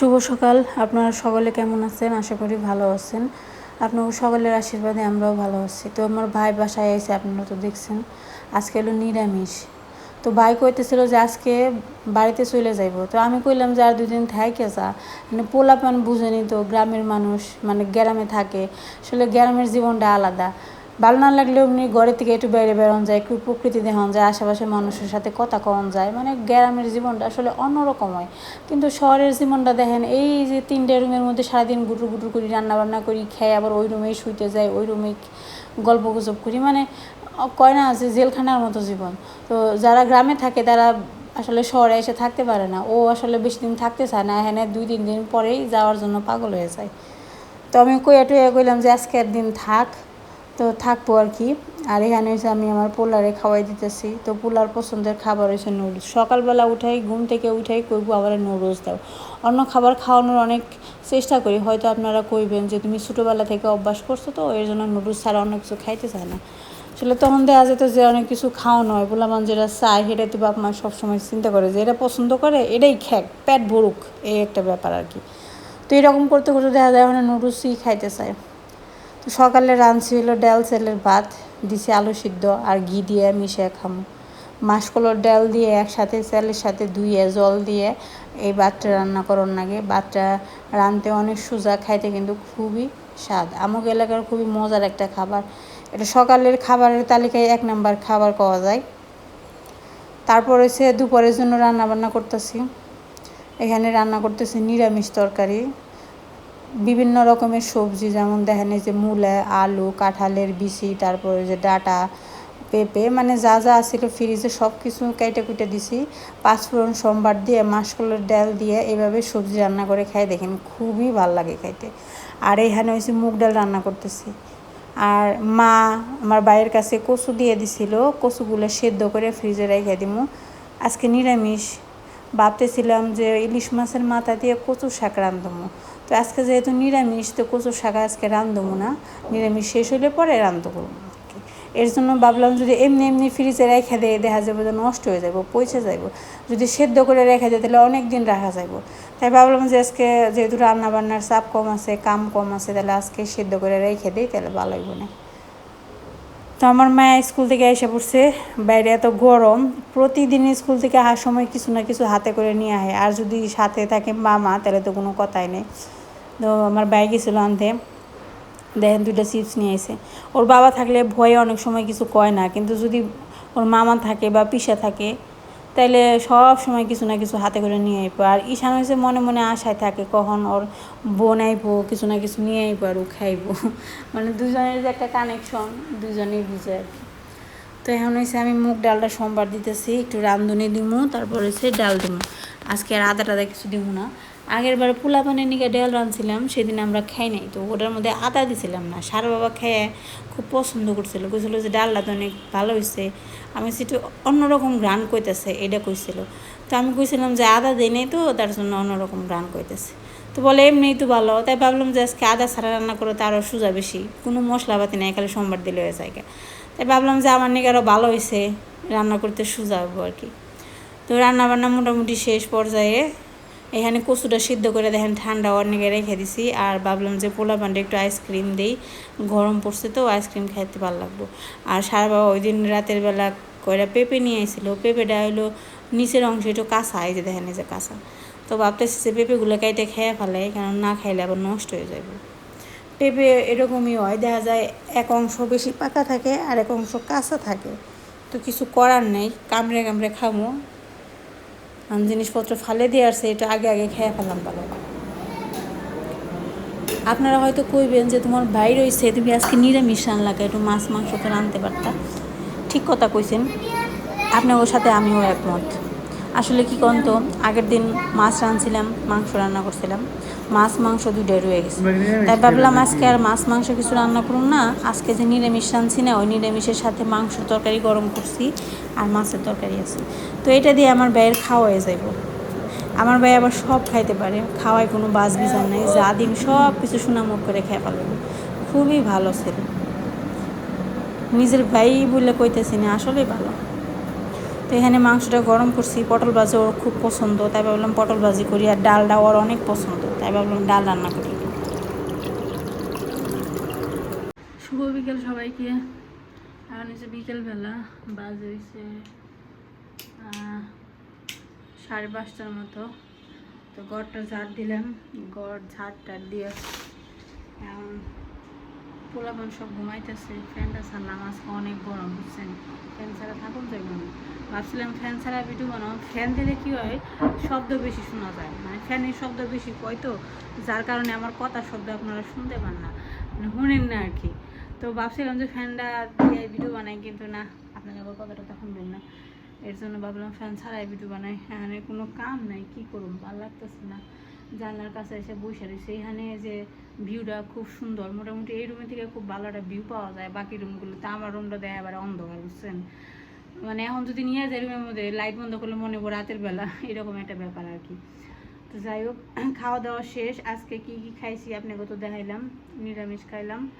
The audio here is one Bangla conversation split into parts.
শুভ সকাল। আপনারা সকলে কেমন আছেন? আশা করি ভালো আছেন। আপনার সকলের আশীর্বাদে আমরাও ভালো আছি। তো আমার ভাই বাসায় এসে আপনারা তো দেখছেন। আজকে হলো নিরামিষ। তো ভাই কইতেছিল যে আজকে বাড়িতে চলে যাইব। তো আমি কইলাম যে আর দুদিন থাইকে যা। মানে পোলাপান বুঝেনি তো, গ্রামের মানুষ মানে গ্রামে থাকে। আসলে গ্রামের জীবনটা আলাদা। ভালো না লাগলেও এমনি ঘরে থেকে একটু বাইরে বেরোন যায়, একটু প্রকৃতি দেখান যায়, আশেপাশের মানুষের সাথে কথা কন যায়। মানে গ্রামের জীবনটা আসলে অন্যরকম হয়। কিন্তু শহরের জীবনটা দেখেন, এই যে তিনটে রুমের মধ্যে সারাদিন গুটুর গুটুর করি রান্না বান্না করি, খেয়ে আবার ওই রুমেই শুইতে যাই, ওই রুমেই গল্প গুজব করি। মানে কয় না যে জেলখানার মতো জীবন। তো যারা গ্রামে থাকে তারা আসলে শহরে এসে থাকতে পারে না। ও আসলে বেশি দিন থাকতে চায় না, এখানে দুই, তিন দিন পরেই যাওয়ার জন্য পাগল হয়ে যায়। তো আমি কইয়া টুইয়া কইলাম যে আজকে একদিন থাক। তো থাকব আর কি। আর এখানে হচ্ছে আমি আমার পোলারে খাওয়াই দিতেছি। তো পোলার পছন্দের খাবার হয়েছে নুডলস। সকালবেলা উঠাই, ঘুম থেকে উঠাই কইবো আবার নুডলস দাও। অন্য খাবার খাওয়ানোর অনেক চেষ্টা করি। হয়তো আপনারা কইবেন যে তুমি ছোটোবেলা থেকে অভ্যাস করছ তো, এর জন্য নুডলস ছাড়া অন্য কিছু খাইতে চায় না। আসলে তখন দেখা যেত যে অনেক কিছু খাওয়ানো হয়। বললাম যেটা চায় সেটা তো বাপ মা সবসময় চিন্তা করে যে এটা পছন্দ করে, এটাই খ্যাক পেট ভরুক, এই একটা ব্যাপার আর কি। তো এরকম করতে করতে দেখা যায় মানে নুডলসই খাইতে চায়। তো সকালে রাঁধছি হলো ডাল, চালের ভাত, দিছি আলু সিদ্ধ আর ঘি দিয়ে মিশিয়ে খামো। মাসকলোর ডাল দিয়ে একসাথে, চালের সাথে ধুয়ে জল দিয়ে এই ভাতটা রান্না করার লাগে ভাতটা রাঁধতে অনেক সোজা, খাইতে কিন্তু খুবই স্বাদ। আমুক এলাকার খুবই মজার একটা খাবার। এটা সকালের খাবারের তালিকায় এক নাম্বার খাবার পাওয়া যায়। তারপর হচ্ছে দুপুরের জন্য রান্না বান্না করতেছি। এখানে রান্না করতেছি নিরামিষ তরকারি। বিভিন্ন রকমের সবজি, যেমন দেখেন এই যে মূলা, আলু, কাঁঠালের বিচি, তারপরে যে ডাটা, পেঁপে মানে যা যা আছিল ফ্রিজে সব কিছু কেটে কুটে দিছি। পাঁচফোড়ন সোমবার দিয়ে, মাসকলের ডাল দিয়ে এভাবে সবজি রান্না করে খাই, দেখেন খুবই ভালো লাগে খাইতে। আর এখানে হয়েছে মুগ ডাল রান্না করতেছি। আর মা আমার বাইরের কাছে কচু দিয়ে দিছিল, কচুগুলো সেদ্ধ করে ফ্রিজে রেখে দিমু। আজকে নিরামিষ। ভাবতেছিলাম যে ইলিশ মাছের মাথা দিয়ে কচু শাক রান্ধবো তো আজকে যেহেতু নিরামিষ, তো কচুর শাক আজকে রান্ধবো না। নিরামিষ শেষ হলে পরে রান্ধবো এর জন্য ভাবলাম যদি এমনি এমনি ফ্রিজে রেখে দেয় দেখা যাবে যে নষ্ট হয়ে যাব পচে যাইব। যদি সেদ্ধ করে রেখে দেয় তাহলে অনেক দিন রাখা যাইব। তাই ভাবলাম যে আজকে যেহেতু রান্নাবান্নার চাপ কম আছে, কাম কম আছে, তাহলে আজকে সেদ্ধ করে রেখে দিই, তাহলে ভালো হইব না। তো আমার মায়া স্কুল থেকে এসে পড়ছে, বাইরে এত গরম, প্রতিদিন স্কুল থেকে আসার সময় কিছু না কিছু হাতে করে নিয়ে আহে। আর যদি সাথে থাকে মামা, তাহলে তো কোনো কথাই নেই। তো আমার বাইক গেছিল আনতে। দেখেন দুইটা চিপস নিয়ে এসে ওর বাবা থাকলে ভয়ে অনেক সময় কিছু কয় না, কিন্তু যদি ওর মামা থাকে বা পিসা থাকে, তাইলে সব সময় কিছু না কিছু হাতে করে নিয়ে আইবো। আর ঈশান হয়েছে মনে মনে আশায় থাকে কখন ওর বোন আইবো, কিছু না কিছু নিয়ে আইবো আর ও খাইবো। মানে দুজনের যে একটা কানেকশন দুজনেই বুঝে আর তো এখন হয়েছে আমি মুগ ডালটা সোমবার দিতেছি, একটু রান্ধুনি দিমু, তারপর হচ্ছে ডাল দিমু। আজকে আর আদা টাদা কিছু দিব না। আগের বার পোলা পানের নিকে ডাল রাঁধছিলাম, সেদিন আমরা খাই নাই, তো ওটার মধ্যে আদা দিছিলাম না। সার বাবা খেয়ে খুব পছন্দ করছিল, কইছিল যে ডালটা তো অনেক ভালো হয়েছে আমি সেটু অন্যরকম গ্রান কইতেছে এটা কইছিল। তো আমি কইছিলাম যে আদা দেয় নাই তো, তার জন্য অন্যরকম গ্রান কইতেছে। তো বলে, এমনিই তো ভালো তাই ভাবলাম যে আজকে আদা ছাড়া রান্না করো তো আরও সোজা বেশি, কোনো মশলাপাতি নাই, খালি সোমবার দিলে হয়ে যায় তাই ভাবলাম যে আমার নিকে আরও ভালো হয়েছে রান্না করতে সোজা হব আর কি। তো রান্না বান্না মোটামুটি শেষ পর্যায়ে এখানে কচুটা সিদ্ধ করে দেখেন ঠান্ডা অনেকে রেখে দিছি। আর ভাবলাম যে পোলা পান্ডে একটু আইসক্রিম দিই। গরম পড়ছে তো আইসক্রিম খাইতে ভালো লাগবো। আর সারা বাবা ওই দিন রাতের বেলা কয়টা পেঁপে নিয়ে এসেছিল পেঁপেটা হলো নিচের অংশ একটু কাঁচা, এই যে দেখেন এই যে কাঁচা। তো ভাবতেছি যে পেঁপেগুলো কাইটে খেয়ে ফেলে, কারণ না খাইলে আবার নষ্ট হয়ে যাবে পেঁপে এরকমই হয়, দেখা যায় এক অংশ বেশি পাকা থাকে আর এক অংশ কাঁচা থাকে। তো কিছু করার নেই, কামড়ে কামড়ে খামো। জিনিসপত্র ফালে দিয়ে আসছে, এটা আগে আগে খেয়ে ফেলাম ভালো। আপনারা হয়তো কইবেন যে তোমার ভাই রয়েছে তুমি আজকে নিরামিষ রান্নাকে একটু মাছ, মাংস তো রাঁধতে পারতা। ঠিক কথা কইছেন। আপনার ওর সাথে আমিও একমত। আসলে কি কন্ত আগের দিন মাছ রাঁধছিলাম, মাংস রান্না করছিলাম। মাছ মাংস দুটোই রয়ে গেছে। তাই ভাবলাম আজকে আর মাছ মাংস কিছু রান্না করুন না। আজকে যে নিরামিষ রাঁধছি না ওই নিরামিষের সাথে মাংস তরকারি গরম করছি আর মাছের তরকারি আছে। তো এটা দিয়ে আমার ব্যয়ের খাওয়াই হয়ে যাইব। আমার ভাই আবার সব খাইতে পারে। খাওয়ায় কোনো বাস বিচার নাই। যা দিন সব কিছু সুনামুখ করে খেয়ে ফেলবে। খুবই ভালো ছেলে। নিজের ভাই বলে কইতেছি না আসলেই ভালো। তো এখানে মাংসটা গরম করছি, পটল ভাজি ওর খুব পছন্দ, তাই ভাবলাম পটল ভাজি করি, আর ডালটা ওর অনেক পছন্দ, তাই ভাবলাম ডাল রান্না করি। শুভ বিকেল সবাইকে। এখন হচ্ছে বিকেলবেলা, বাজে হয়েছে সাড়ে পাঁচটার মতো। তো গড়টা ঝাড় দিলাম, গড় ঝাড় টাড় দিয়ে এখন পোলাপান সব ঘুমাইতেছে ফ্যানটা ছাড়লাম আজকে অনেক গরম, বুঝছেন? ফ্যান ছাড়া থাকুন যাইব না ভাবছিলাম ফ্যান ছাড়া ভিডিও বানাও। ফ্যান দিলে কি হয়, শব্দ বেশি শোনা যায়। মানে ফ্যানের শব্দ বেশি কয় তো, যার কারণে আমার কথা শব্দ আপনারা শুনতে পান না। মানে শুনেন না আর কি তো ভাবছিলাম যে ফ্যানটা দিয়ে ভিডিও বানাই, কিন্তু না, আপনার আবার কথাটা তখন শুনবেন না এর জন্য ভাবলাম ফ্যান ছাড়াই ভিডিও বানাই। এখানে কোনো কাম নাই, কি করুন ভালো লাগতেছে না। জানলার কাছে এসে বসে রয়েছে। এখানে যে ভিউটা খুব সুন্দর। মোটামুটি এই রুমে থেকে খুব ভালো একটা ভিউ পাওয়া যায় বাকি রুমগুলোতে আমার রুমটা দেয় এবারে অন্ধকার, বুঝছেন? মানে এখন যদি নিয়ে যায় রুমের মধ্যে লাইট বন্ধ করলে মনে পড়ে রাতের বেলা। এরকম একটা ব্যাপার আর কি। তো যাই হোক, খাওয়া দাওয়া শেষ। আজকে কি কি খাইছি আপনাকে তো দেখাইলাম। নিরামিষ খাইলাম।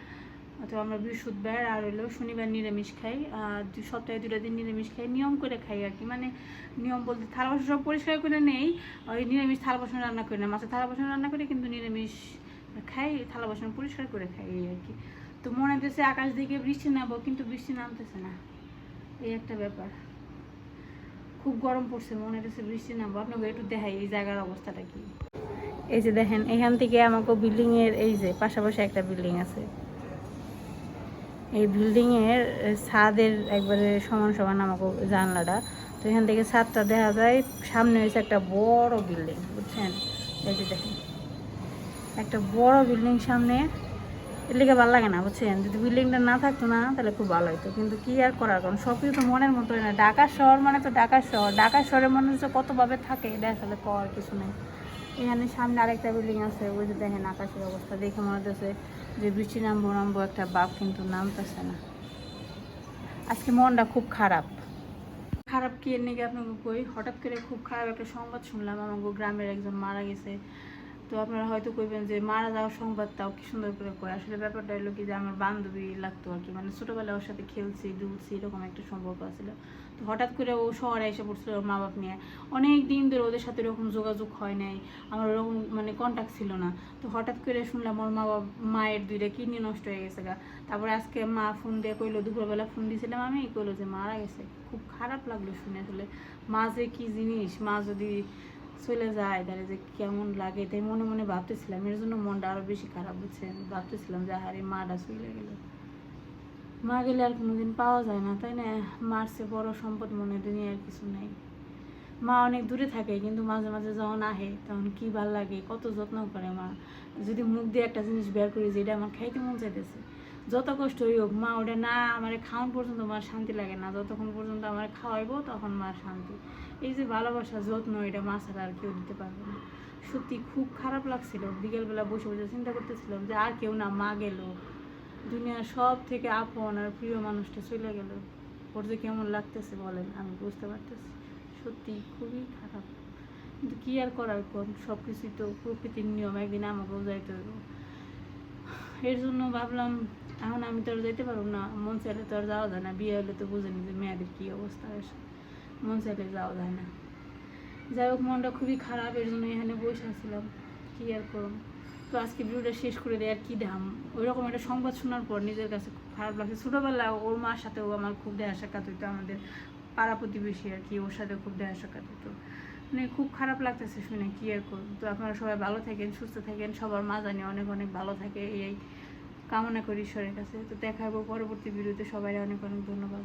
অথবা আমরা বৃহস্পতিবার আর হলো শনিবার নিরামিষ খাই সপ্তাহে দুটা দিন নিরামিষ খাই, নিয়ম করে খাই আর কি। মানে নিয়ম বলতে থালা বাসন সব পরিষ্কার করে নেই, ওই নিরামিষ থালা বাসন রান্না করি না। মাছের থালা বাসন রান্না করি কিন্তু নিরামিষ খাই, থালা বাসন পরিষ্কার করে খাই, এই আর কি। তো মনে হতেছে আকাশ দিকে বৃষ্টি নামবো, কিন্তু বৃষ্টি নামতেছে না। এই একটা ব্যাপার। খুব গরম পড়ছে, মনে হতেছে বৃষ্টি নামবো। আপনাকে একটু দেখাই এই জায়গার অবস্থাটা কি। এই যে দেখেন, এখান থেকে আমাকে বিল্ডিং এর এই যে পাশাপাশি একটা বিল্ডিং আছে। এই বিল্ডিং এর ছাদের একবারে সমান সমান আমাকে জানলাটা। তো এখান থেকে ছাদটা দেখা যায়, সামনে হয়েছে একটা বড় বিল্ডিং, বুঝছেন? এই যে দেখেন, একটা বড় বিল্ডিং সামনে। এর লিগে ভালো লাগে না, বুঝছেন? যদি বিল্ডিংটা না থাকতো না, তাহলে খুব ভালো হতো কিন্তু কি আর করার? কারণ সব কিছু তো মনের মতো না। ঢাকা শহর মানে তো ঢাকা শহর। ঢাকা শহরের মানুষ কতভাবে থাকে, এটা আসলে করার কিছু নেই। এখানে সামনে আরেকটা বিল্ডিং আছে, ওই যে দেখেন আকাশের অবস্থা, দেখে মনে হচ্ছে যে বৃষ্টি নামবো নামবো একটা বাপ কিন্তু নামতেছে না। আজকে মনটা খুব খারাপ। খারাপ কি এর নাকি আপনাকে কই? হঠাৎ করে খুব খারাপ একটা সংবাদ শুনলাম আমার গ্রামের একজন মারা গেছে। তো আপনারা হয়তো কইবেন যে, মারা যাওয়ার সংবাদ তাও কি সুন্দর করে কয়? আসলে ব্যাপারটা হলো কি যে, আমার বান্ধবী লাগতো আর কি। মানে ছোটোবেলায় ওর সাথে খেলছি, দুলছি, এরকম একটা সম্পর্ক ছিল তো হঠাৎ করে ও শহরে এসে পড়ছিল ওর মা বাপ নিয়ে। অনেক দিন ধরে ওদের সাথে ওরকম যোগাযোগ হয় নাই, আমার ওরকম মানে কন্ট্যাক্ট ছিল না। তো হঠাৎ করে শুনলাম ওর মা বাবা মায়ের দুইটা কিডনি নষ্ট হয়ে গেছে গা। তারপরে আজকে মা ফোন দিয়ে কইলো, দুপুরবেলা ফোন দিয়েছিলাম আমি, কইলো যে মারা গেছে। খুব খারাপ লাগল শুনে আসলে। মা যে কি জিনিস, মা যদি চলে যায় তাহলে যে কেমন লাগে, তাই মনে মনে ভাবতেছিলাম। এর জন্য মনটা আরও বেশি খারাপ হচ্ছে। ভাবতেছিলাম যে, আরে মাটা চলে গেল। মা গেলে আর কোনোদিন পাওয়া যায় না, তাই না? মার চেয়ে বড় সম্পদ মনে দুনিয়ার কিছু নেই। মা অনেক দূরে থাকে, কিন্তু মাঝে মাঝে যখন আহে তখন কি ভালো লাগে, কত যত্ন করে মা। যদি মুখ দিয়ে একটা জিনিস বের করি যে এটা আমার খাইতে মন চাইতেছে, যত কষ্ট হই হোক, মা ওটা না আমার খাওয়ান পর্যন্ত মার শান্তি লাগে না, যতক্ষণ পর্যন্ত আমার খাওয়াইবো তখন মার শান্তি। এই যে ভালোবাসা, যত্ন, এটা মা ছাড়া আর কেউ দিতে পারবে না। সত্যি খুব খারাপ লাগছিল, বিকেলবেলা বসে বসে চিন্তা করতেছিলাম যে আর কেউ না মা গেল। দুনিয়ার সব থেকে আপন আর প্রিয় মানুষটা চলে গেল। ওর যে কেমন লাগতেছে বলেন, আমি বুঝতে পারতেছি। সত্যি খুবই খারাপ। কিন্তু কি আর করার কোন? সব কিছুই তো প্রকৃতির নিয়ম, একদিন আমাকেও যাইতে হবে এর জন্য ভাবলাম, এখন আমি তো আর যাইতে পারব না। মন চাইলে তো আর যাওয়া যায় না। বিয়ে হলে তো বুঝেনি যে মেয়েদের কী অবস্থা আসে মন চাইলে যাওয়া যায় না। যাই হোক, মনটা খুবই খারাপ, এর জন্য এখানে বসে আসছিলাম কী আর করুন তো আজকে ভিডিওটা শেষ করে দেয় আর কী দাম ওই রকম একটা সংবাদ শোনার পর নিজের কাছে খুব খারাপ লাগছে। ছোটোবেলা ওর মার সাথেও আমার খুব দেখা সাক্ষাৎ হইতো, আমাদের পাড়া প্রতিবেশী আর কি, ওর সাথে খুব দেখা সাক্ষাৎ হতো মানে খুব খারাপ লাগতেছে শুনে, কি আর করুন তো আপনারা সবাই ভালো থাকেন, সুস্থ থাকেন, সবার মা জানি অনেক অনেক ভালো থাকে, এই কামনা করি ঈশ্বরের কাছে। তো দেখা হব পরবর্তী ভিডিওতে সবাই অনেক অনেক ধন্যবাদ।